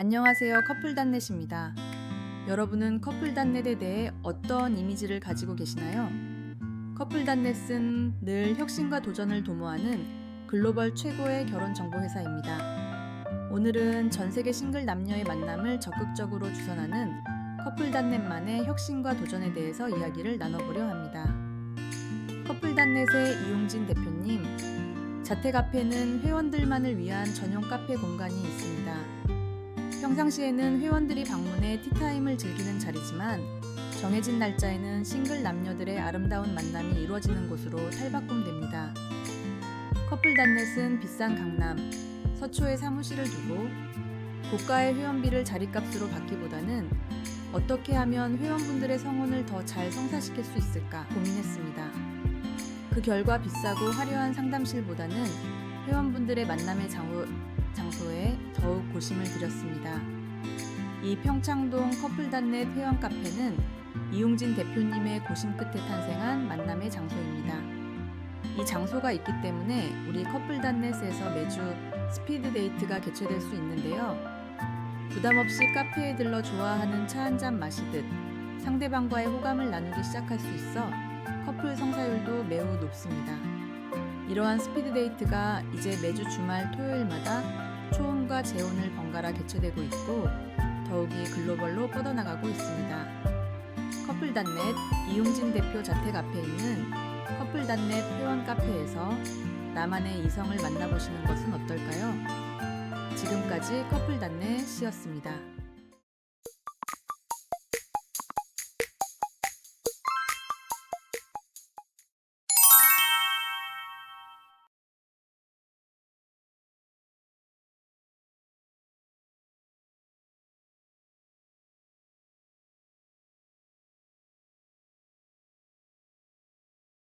안녕하세요. 커플단넷입니다. 여러분은 커플단넷에 대해 어떤 이미지를 가지고 계시나요? 커플단넷은 늘 혁신과 도전을 도모하는 글로벌 최고의 결혼 정보 회사입니다. 오늘은 전 세계 싱글 남녀의 만남을 적극적으로 주선하는 커플단넷만의 혁신과 도전에 대해서 이야기를 나눠보려 합니다. 커플단넷의 이용진 대표님, 자택 앞에는 회원들만을 위한 전용 카페 공간이 있습니다. 평상시에는 회원들이 방문해 티타임을 즐기는 자리지만 정해진 날짜에는 싱글 남녀들의 아름다운 만남이 이루어지는 곳으로 탈바꿈됩니다. 커플 단넷은 비싼 강남, 서초에 사무실을 두고 고가의 회원비를 자리값으로 받기보다는 어떻게 하면 회원분들의 성원을 더 잘 성사시킬 수 있을까 고민했습니다. 그 결과 비싸고 화려한 상담실보다는 회원분들의 만남의 장소, 장소에 더욱 고심을 들였습니다. 이 평창동 커플단넷 회원 카페는 이용진 대표님의 고심 끝에 탄생한 만남의 장소입니다. 이 장소가 있기 때문에 우리 커플단넷에서 매주 스피드 데이트가 개최될 수 있는데요. 부담 없이 카페에 들러 좋아하는 차 한 잔 마시듯 상대방과의 호감을 나누기 시작할 수 있어 커플 성사율도 매우 높습니다. 이러한 스피드 데이트가 이제 매주 주말 토요일마다 초음과 재혼을 번갈아 개최되고 있고 더욱이 글로벌로 뻗어나가고 있습니다. 커플단넷 이용진 대표 자택 앞에 있는 커플단넷 회원 카페에서 나만의 이성을 만나보시는 것은 어떨까요? 지금까지 커플단넷이었습니다.